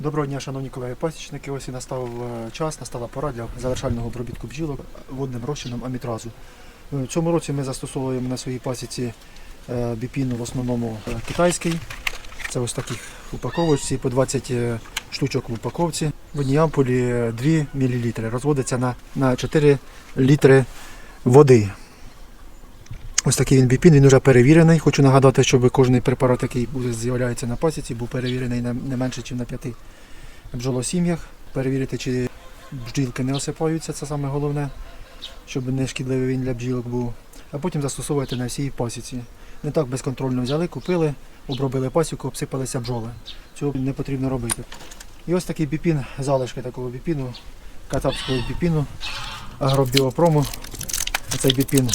Доброго дня, шановні колеги пасічники. Ось і настав е, час, настала пора для завершального обробітку бджілок водним розчином амітразу. Е, В цьому році ми застосовуємо на своїй пасіці е, біпіну в основному китайський. Це ось таких упаковочці по 20 е, штучок в упаковці. В одній ампулі е, 2 мл. Розводиться на, на 4 літри води. Ось такий він біпін, він вже перевірений. Хочу нагадати, щоб кожен препарат, який буде з'являється на пасіці, був перевірений не менше, ніж на п'яти бджолосім'ях. Перевірити, чи бджілки не осипаються, це саме головне, щоб не шкідливий він для бджілок був. А потім застосовувати на всій пасіці. Не так безконтрольно взяли, купили, обробили пасіку, обсипалися бджоли. Цього не потрібно робити. І ось такий біпін, залишки такого біпіну, катапського біпіну, агробіопрому. Цей біпін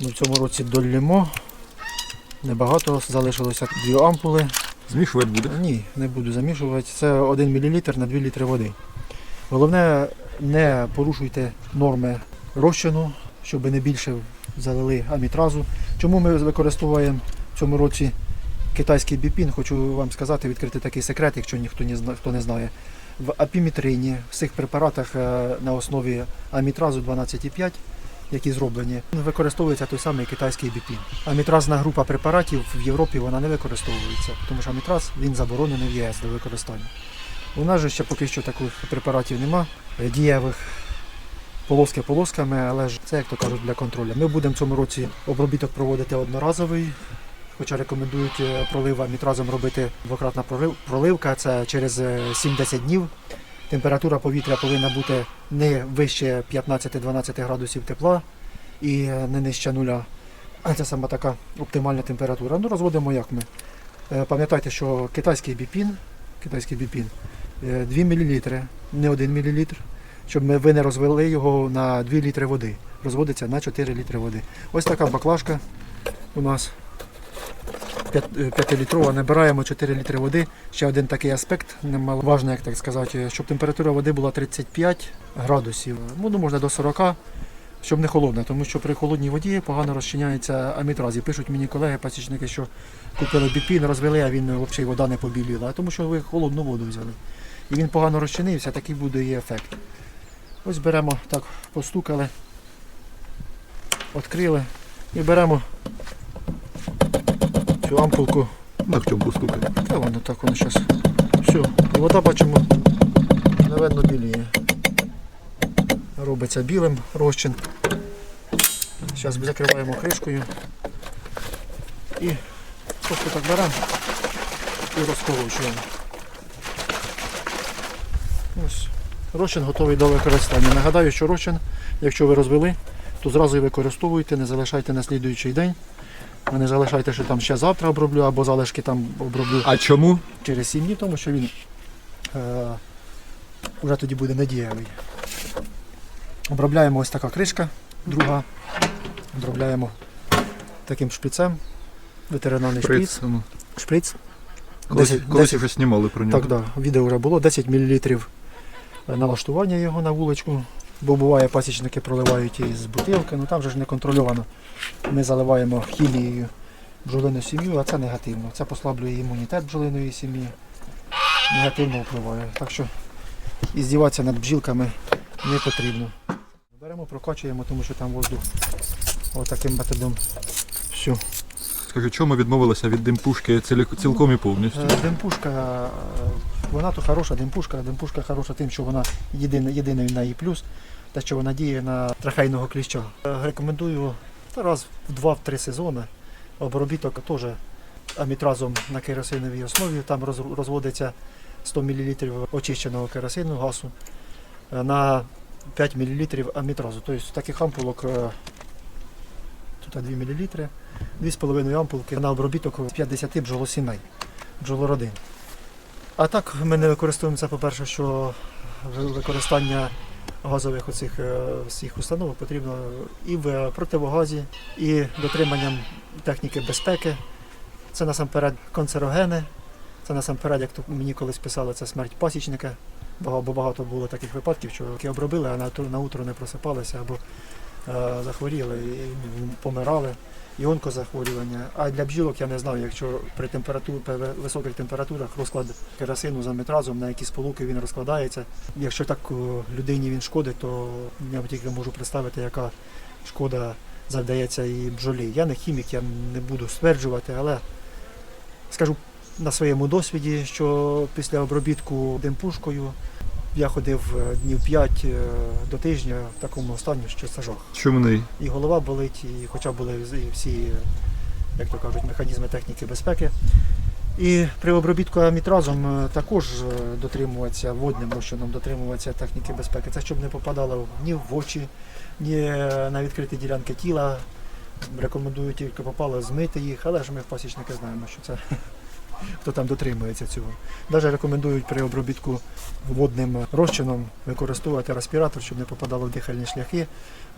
ми в цьому році долємо. Небагато, залишилося дві ампули. Змішувати буде. Ні, не буду замішувати. Це 1 мл на 2 літри води. Головне, не порушуйте норми розчину, щоб не більше залили амітразу. Чому ми використовуємо в цьому році китайський біпін? Хочу вам сказати, відкрити такий секрет, якщо ніхто не зна- хто не знає. В апіметрині, в цих препаратах е, на основі амітразу 12,5, які зроблені, використовується той самий китайський біпін. Амітразна група препаратів в Європі вона не використовується, тому що амітраз він заборонений в ЄС до використання. У нас же ще поки що таких препаратів нема, е, дієвих полоски полосками, але ж це, як то кажуть, для контролю. Ми будемо в цьому році обробіток проводити одноразовий, хоча рекомендують е, пролив амітразом робити двократна проливка, це через е, 7-10 днів. Температура повітря повинна бути не вище 15-12 градусів тепла і е, не нижче нуля. Це саме така оптимальна температура. Ну, розводимо як ми. Е, Пам'ятайте, що китайський біпін, китайський біпін е, 2 мл, не 1 мл, щоб ви не розвели його на 2 літри води. Розводиться на 4 літри води. Ось така баклажка у нас 5-літрова. Набираємо 4 літри води. Ще один такий аспект, немаловажний, як так сказати, щоб температура води була 35 градусів. Ну, можна до 40 щоб не холодна, тому що при холодній воді погано розчиняється амітраз. І пишуть мені колеги, пасічники, що купили біпін, розвели, а він взагалі вода не побіліла. Тому що ви холодну воду взяли. І він погано розчинився, такий буде і ефект. Ось беремо так, постукали, відкрили і беремо ампулку. Так, чому постукати? Та воно так воно зараз. Все. Вода бачимо, наведно біліє. Робиться білим розчин. Зараз закриваємо кришкою. І просто так беремо і розколочуємо. Ось. Розчин готовий до використання. Нагадаю, що розчин, якщо ви розвели, то зразу і використовуйте, не залишайте на слідуючий день. Ви не залишайте, що там ще завтра оброблю, або залишки там оброблю А чому? через 7 днів, тому що він е, вже тоді буде недієвий. Обробляємо ось така кришка, друга. Обробляємо таким шприцем. Ветеринарний шприц. Шприц. ну. шприц. Колись, 10 колись вже знімали про нього. Так, да, відео вже було 10 мл налаштування його на вуличку. Бо буває, пасічники проливають із бутилки, ну там же ж не контрольовано. Ми заливаємо хімією бджолину сім'ю, а це негативно. Це послаблює імунітет бджолиної сім'ї. Негативно впливає. Так що і здіватися над бджілками не потрібно. Беремо, прокачуємо, тому що там воздух отаким методом. Все. Скажи, чому відмовилися від димпушки цілком і повністю? Е, Димпушка, е, вона то хороша димпушка. Димпушка хороша тим, що вона єдиний, єдиний в неї плюс, те, що вона діє на трахейного кліща. Е, Рекомендую раз в 2-3 сезони. Обробіток теж амітразом на керосиновій основі. Там розводиться 100 мл очищеного керосину газу е, на 5 мл амітразу. Тобто таких ампулок е, тут 2 мл, 2,5 ампулки на обробіток 50 бджолосімей, бджолородин. А так ми не використовуємо це, по-перше, що використання газових оцих е, всіх установок потрібно і в противогазі, і дотриманням техніки безпеки. Це насамперед канцерогени, це насамперед, як то мені колись писали, це смерть пасічника. Бо багато було таких випадків, що обробили, а на, утро- не просипалися або захворіли і помирали. І онкозахворювання. А для бджілок я не знаю, якщо при температурі, при високих температурах розклад керосину за метразом, на які сполуки він розкладається. Якщо так людині він шкодить, то я тільки можу представити, яка шкода завдається і бджолі. Я не хімік, я не буду стверджувати, але скажу на своєму досвіді, що після обробітку димпушкою я ходив е, днів 5 до тижня в такому стані, що це жах. Чумний. І голова болить, і хоча були всі, е, як то кажуть, механізми техніки безпеки. І при обробітку амітразом е, також е, дотримуватися водним розчином, дотримуватися техніки безпеки. Це щоб не попадало ні в очі, ні е, на відкриті ділянки тіла. Рекомендую тільки попало змити їх, але ж ми в пасічники знаємо, що це хто там дотримується цього. Навіть рекомендують при обробітку водним розчином використовувати респіратор, щоб не попадало в дихальні шляхи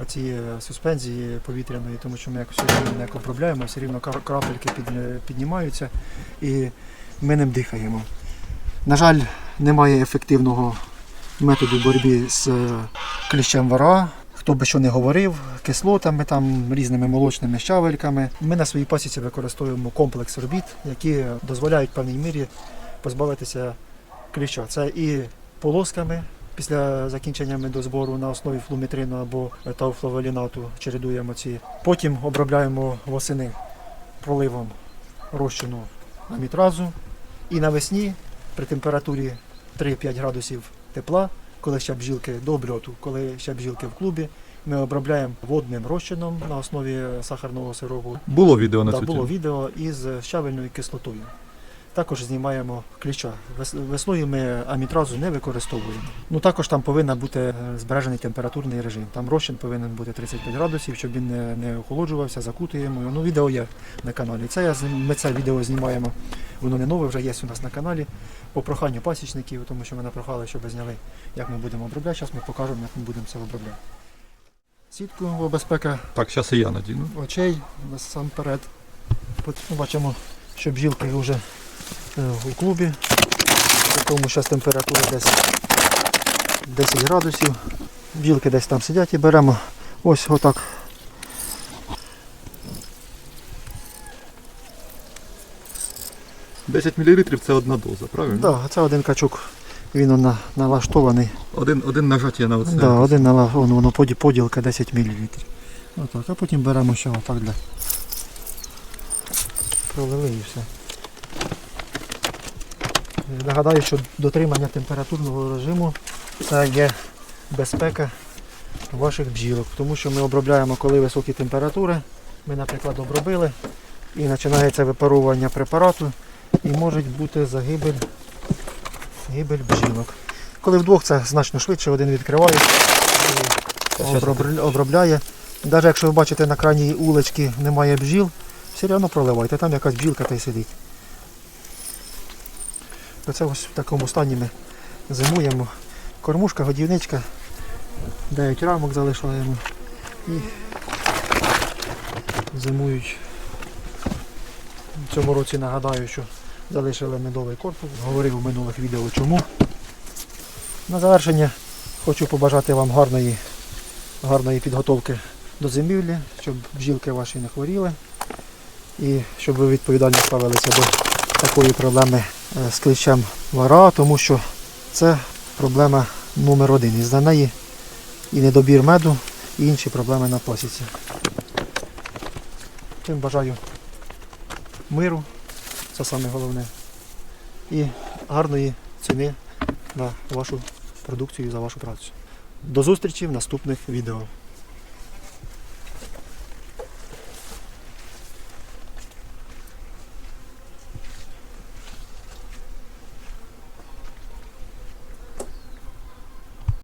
оці е, суспензії повітряної, тому що ми як все рівно як обробляємо, все рівно крапельки піднімаються і ми ним дихаємо. На жаль, немає ефективного методу боротьби з е, кліщем вара. Хто би що не говорив, кислотами, там, різними молочними щавельками. Ми на своїй пасіці використовуємо комплекс робіт, які дозволяють в певній мірі позбавитися кліща. Це і полосками після закінчення медозбору на основі флуметрину або тауфлаволінату чередуємо ці. Потім обробляємо восени проливом розчину амітразу. І навесні при температурі 3-5 градусів тепла, коли ще бджілки до обльоту, коли ще бджілки в клубі, ми обробляємо водним розчином на основі сахарного сиропу. Було відео на Да, цю було тему. відео із щавельною кислотою. Також знімаємо кліща. Вес- Весною ми амітразу не використовуємо. Ну також там повинен бути е, збережений температурний режим. Там розчин повинен бути 35 градусів, щоб він не, не охолоджувався, закутуємо. Ну, відео є на каналі. Це я, ми це відео знімаємо. Воно не нове, вже є у нас на каналі. По проханню пасічників, тому що мене прохали, щоб зняли, як ми будемо обробляти. Зараз ми покажемо, як ми будемо це обробляти. Сітку безпека Так, зараз і я надіну. очей насамперед. Бачимо, що бджілки вже у клубі, в якому зараз температура десь 10 градусів. Бджілки десь там сидять і беремо ось отак. – 10 мл це одна доза, правильно? Да, це один качок, він на, налаштований. Один, один нажаття на оце. Да, один вон, воно поді- поділка 10 мл. Отак, а потім беремо ще отак для. Пролили і все. Нагадаю, що дотримання температурного режиму це є безпека ваших бджілок, тому що ми обробляємо, коли високі температури. Ми, наприклад, обробили і починається випарування препарату і може бути загибель, гибель бджілок. Коли вдвох це значно швидше, один відкриває обробляє. Навіть якщо ви бачите на крайній уличці немає бджіл, все одно проливайте, там якась бджілка та й сидить. Оце ось в такому стані ми зимуємо. Кормушка, годівничка, 9 рамок залишаємо і зимують. В цьому році нагадаю, що залишили медовий корпус. Говорив у минулих відео чому. На завершення хочу побажати вам гарної, гарної підготовки до зимівлі, щоб бджілки ваші не хворіли і щоб ви відповідально ставилися до такої проблеми з кліщем вара, тому що це проблема номер один. І за неї і недобір меду, і інші проблеми на пасіці. Тим бажаю миру, це саме головне, і гарної ціни на вашу продукцію і за вашу працю. До зустрічі в наступних відео.